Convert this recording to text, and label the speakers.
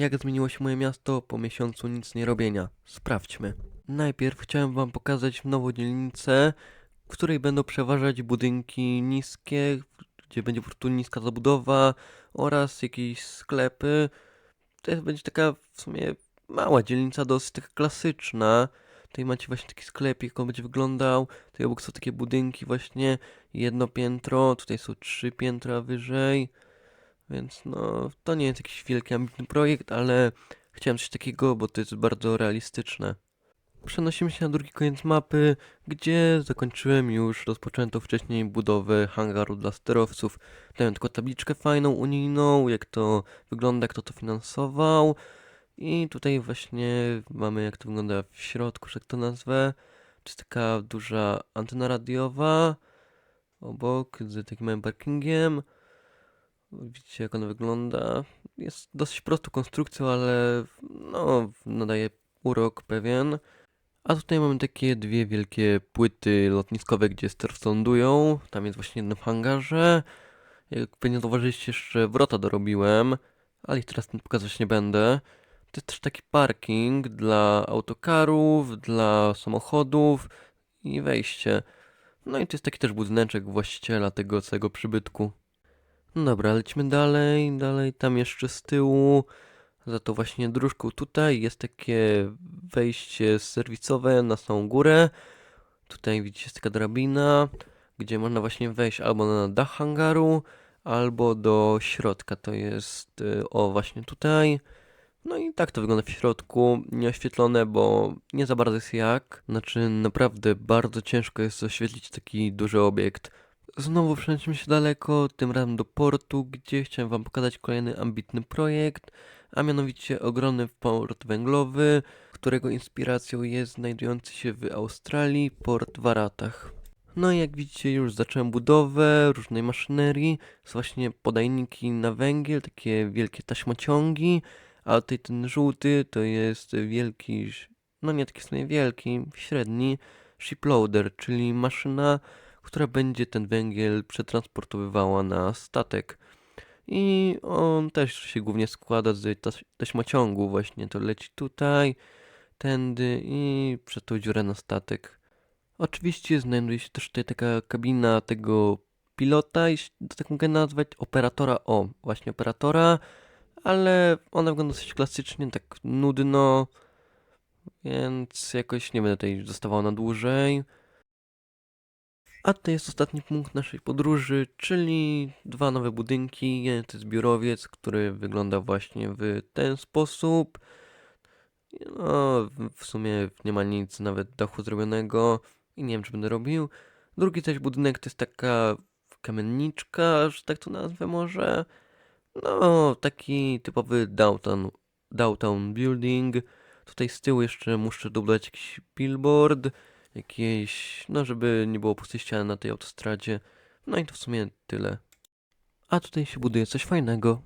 Speaker 1: Jak zmieniło się moje miasto po miesiącu nic nie robienia? Sprawdźmy. Najpierw chciałem wam pokazać nową dzielnicę, w której będą przeważać budynki niskie, gdzie będzie po prostu niska zabudowa oraz jakieś sklepy. To jest, będzie taka w sumie mała dzielnica, dosyć taka klasyczna. Tutaj macie właśnie taki sklepik, on będzie wyglądał. Tutaj obok są takie budynki właśnie, jedno piętro, tutaj są trzy piętra wyżej. Więc no, to nie jest jakiś wielki ambitny projekt, ale chciałem coś takiego, bo to jest bardzo realistyczne. Przenosimy się na drugi koniec mapy, gdzie zakończyłem już rozpoczętą wcześniej budowę hangaru dla sterowców. Dałem tylko tabliczkę fajną, unijną, jak to wygląda, kto to finansował. I tutaj właśnie mamy jak to wygląda w środku, że to nazwę. To jest taka duża antena radiowa obok z takim parkingiem. Widzicie jak ona wygląda. Jest dosyć prostą konstrukcją, ale no, nadaje urok pewien. A tutaj mamy takie dwie wielkie płyty lotniskowe, gdzie sterowcy lądują. Tam jest właśnie jedno w hangarze. Jak pewnie zauważyliście, jeszcze wrota dorobiłem, ale ich teraz pokazać nie będę. To jest też taki parking dla autokarów, dla samochodów i wejście. No i to jest taki też budyneczek właściciela tego całego przybytku. No dobra, lecimy dalej, dalej, tam jeszcze z tyłu, za to właśnie dróżką tutaj jest takie wejście serwisowe na samą górę. Tutaj widzicie jest taka drabina, gdzie można właśnie wejść albo na dach hangaru, albo do środka, to jest y, o właśnie tutaj. No i tak to wygląda w środku, nieoświetlone, bo nie za bardzo jest jak. Znaczy naprawdę bardzo ciężko jest oświetlić taki duży obiekt. Znowu przenosimy się daleko, tym razem do portu, gdzie chciałem wam pokazać kolejny ambitny projekt, a mianowicie ogromny port węglowy, którego inspiracją jest znajdujący się w Australii port w Aratach. No i jak widzicie już zacząłem budowę różnej maszynerii, są właśnie podajniki na węgiel, takie wielkie taśmociągi, a tutaj ten żółty to jest wielki, no nie taki w sumie wielki, średni shiploader, czyli maszyna, która będzie ten węgiel przetransportowywała na statek. I on też się głównie składa z taś- taśmociągu, właśnie to leci tutaj, tędy i przez tą dziurę na statek. Oczywiście znajduje się też tutaj taka kabina tego pilota, jeśli to tak mogę nazwać, operatora, o, właśnie operatora, ale ona wygląda dosyć klasycznie, tak nudno, więc jakoś nie będę tutaj zostawał na dłużej. A to jest ostatni punkt naszej podróży, czyli dwa nowe budynki. Jeden to jest biurowiec, który wygląda właśnie w ten sposób. No, w- sumie nie ma nic, nawet dachu zrobionego i nie wiem, czy będę robił. Drugi zaś budynek to jest taka kamienniczka, że tak to nazwę może. No, taki typowy downtown, downtown building. Tutaj z tyłu jeszcze muszę dodać jakiś billboard, jakieś, no żeby nie było pustej ściany na tej autostradzie. No i to w sumie tyle. A tutaj się buduje coś fajnego.